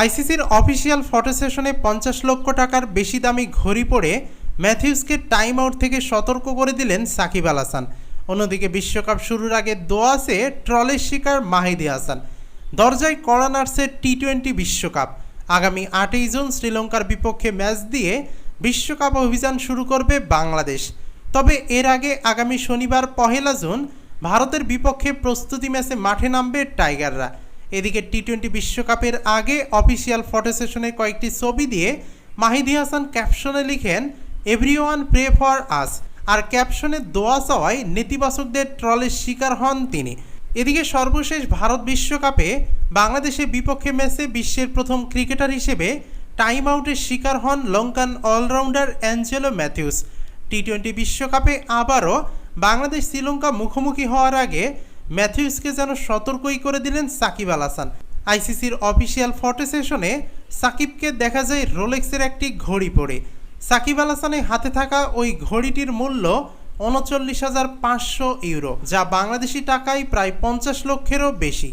আইসিসির official photo সেশনে পঞ্চাশ লক্ষ টাকার বেশি দামি ঘড়ি পরে ম্যাথিউসকে টাইম আউট থেকে সতর্ক করে দিলেন সাকিব আল হাসান। অন্যদিকে বিশ্বকাপ শুরুর আগে দোয়াসে ট্রলের শিকার মাহিদি হাসান। দরজায় কড়া নাড়ছে টি টোয়েন্টি বিশ্বকাপ। আগামী আটই জুন শ্রীলঙ্কার বিপক্ষে ম্যাচ দিয়ে বিশ্বকাপ অভিযান শুরু করবে বাংলাদেশ। তবে এর আগে আগামী শনিবার পহেলা জুন ভারতের বিপক্ষে প্রস্তুতি ম্যাচে মাঠে নামবে টাইগাররা। এদিকে টি টোয়েন্টি বিশ্বকাপের আগে অফিসিয়াল ফটো সেশনে কয়েকটি ছবি দিয়ে মাহিদি হাসান ক্যাপশনে লিখেন, এভরিওয়ান প্রে ফর আস। আর ক্যাপশনে দোয়া চাওয়ায় নেতিবাচকদের ট্রলের শিকার হন তিনি। এদিকে সর্বশেষ ভারত বিশ্বকাপে বাংলাদেশের বিপক্ষে ম্যাচে বিশ্বের প্রথম ক্রিকেটার হিসেবে টাইম আউটের শিকার হন Lankan allrounder Angelo Mathews. T twenty বিশ্বকাপে আবারও বাংলাদেশ শ্রীলঙ্কা মুখোমুখি হওয়ার আগে ম্যাথিউসকে যেন সতর্কই করে দিলেন সাকিব আল হাসান। আইসিসির অফিসিয়াল ফটো সেশনে সাকিবকে দেখা যায় রোলেক্সের একটি ঘড়ি পরে। সাকিব আল হাসানের হাতে থাকা ওই ঘড়িটির মূল্য উনচল্লিশ হাজার পাঁচশো ইউরো, যা বাংলাদেশি টাকায় প্রায় পঞ্চাশ লক্ষেরও বেশি।